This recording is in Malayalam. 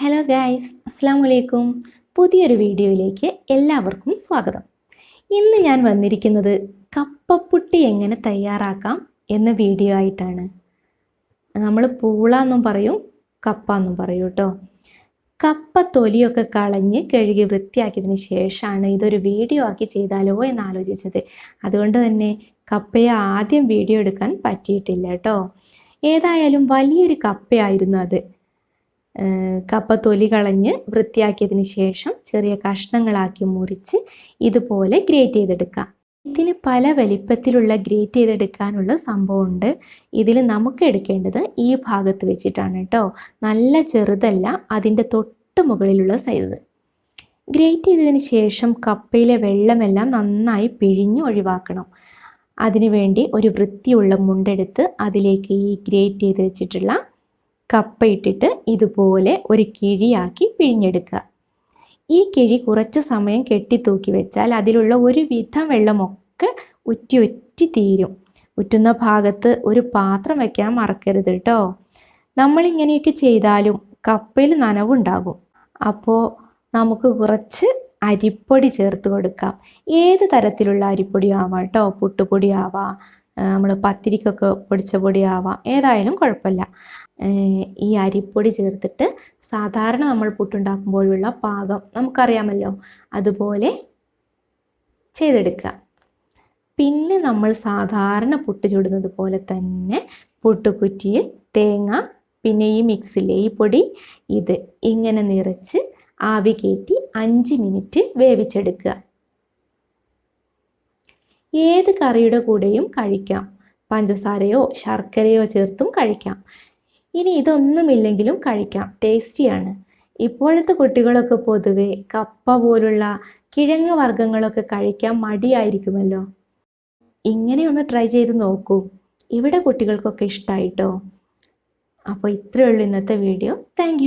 ഹലോ ഗായ്സ് അസ്സാം വലൈക്കും പുതിയൊരു വീഡിയോയിലേക്ക് എല്ലാവർക്കും സ്വാഗതം. ഇന്ന് ഞാൻ വന്നിരിക്കുന്നത് കപ്പപ്പുട്ടി എങ്ങനെ തയ്യാറാക്കാം എന്ന വീഡിയോ ആയിട്ടാണ്. നമ്മൾ പൂള എന്നും പറയും കപ്പ എന്നും പറയും കേട്ടോ. കപ്പ തൊലിയൊക്കെ കളഞ്ഞ് കഴുകി വൃത്തിയാക്കിയതിന് ശേഷമാണ് ഇതൊരു വീഡിയോ ആക്കി ചെയ്താലോ എന്ന് ആലോചിച്ചത്. അതുകൊണ്ട് തന്നെ കപ്പയെ ആദ്യം വീഡിയോ എടുക്കാൻ പറ്റിയിട്ടില്ല കേട്ടോ. ഏതായാലും വലിയൊരു കപ്പയായിരുന്നു അത്. കപ്പ തൊലി കളഞ്ഞ് വൃത്തിയാക്കിയതിന് ശേഷം ചെറിയ കഷ്ണങ്ങളാക്കി മുറിച്ച് ഇതുപോലെ ഗ്രേറ്റ് ചെയ്തെടുക്കാം ഇതിന് പല വലിപ്പത്തിലുള്ള ഗ്രേറ്റ് ചെയ്തെടുക്കാനുള്ള സംഭവമുണ്ട്. ഇതിൽ നമുക്ക് എടുക്കേണ്ടത് ഈ ഭാഗത്ത് വെച്ചിട്ടാണ് കേട്ടോ നല്ല ചെറുതല്ല അതിന്റെ തൊട്ട് മുകളിലുള്ള സൈസ് ഗ്രേറ്റ് ചെയ്തതിന് ശേഷം കപ്പയിലെ വെള്ളമെല്ലാം നന്നായി പിഴിഞ്ഞ് ഒഴിവാക്കണം. അതിനുവേണ്ടി ഒരു വൃത്തിയുള്ള മുണ്ടെടുത്ത് അതിലേക്ക് ഈ ഗ്രേറ്റ് ചെയ്ത് വെച്ചിട്ടുള്ള കപ്പ ഇട്ടിട്ട് ഇതുപോലെ ഒരു കിഴിയാക്കി പിഴിഞ്ഞെടുക്കുക. ഈ കിഴി കുറച്ച് സമയം കെട്ടിത്തൂക്കി വെച്ചാൽ അതിലുള്ള ഒരു വിധം വെള്ളമൊക്കെ ഉറ്റി ഉറ്റി തീരും. ഉറ്റുന്ന ഭാഗത്ത് ഒരു പാത്രം വെക്കാൻ മറക്കരുത് കേട്ടോ നമ്മളിങ്ങനെയൊക്കെ ചെയ്താലും കപ്പയിൽ നനവുണ്ടാകും. അപ്പോൾ നമുക്ക് കുറച്ച് അരിപ്പൊടി ചേർത്ത് കൊടുക്കാം. ഏത് തരത്തിലുള്ള അരിപ്പൊടി ആവാം കേട്ടോ പുട്ടുപൊടി ആവാം നമ്മൾ പത്തിരിക്കൊക്കെ പൊടിച്ച പൊടി ആവാം ഏതായാലും കുഴപ്പമില്ല. ഈ അരിപ്പൊടി ചേർത്തിട്ട് സാധാരണ നമ്മൾ പുട്ടുണ്ടാക്കുമ്പോഴുള്ള പാകം നമുക്കറിയാമല്ലോ. അതുപോലെ ചെയ്തെടുക്കുക. പിന്നെ നമ്മൾ സാധാരണ പുട്ട് ചുടുന്നത് പോലെ തന്നെ പുട്ടുകുറ്റിയിൽ തേങ്ങ പിന്നെ ഈ മിക്സിലെ ഈ പൊടി ഇത് ഇങ്ങനെ നിറച്ച് ആവി കയറ്റി അഞ്ച് മിനിറ്റ് വേവിച്ചെടുക്കുക. ഏത് കറിയുടെ കൂടെയും കഴിക്കാം. പഞ്ചസാരയോ ശർക്കരയോ ചേർത്തും കഴിക്കാം. ഇനി ഇതൊന്നുമില്ലെങ്കിലും കഴിക്കാം. ടേസ്റ്റിയാണ്. ഇപ്പോഴത്തെ കുട്ടികളൊക്കെ പൊതുവെ കപ്പ പോലുള്ള കിഴങ്ങ് വർഗങ്ങളൊക്കെ കഴിക്കാൻ മടിയായിരിക്കുമല്ലോ. ഇങ്ങനെ ഒന്ന് ട്രൈ ചെയ്ത് നോക്കൂ. ഇവിടെ കുട്ടികൾക്കൊക്കെ ഇഷ്ടമായിട്ടോ അപ്പോൾ ഇത്രയേ ഉള്ളൂ ഇന്നത്തെ വീഡിയോ താങ്ക്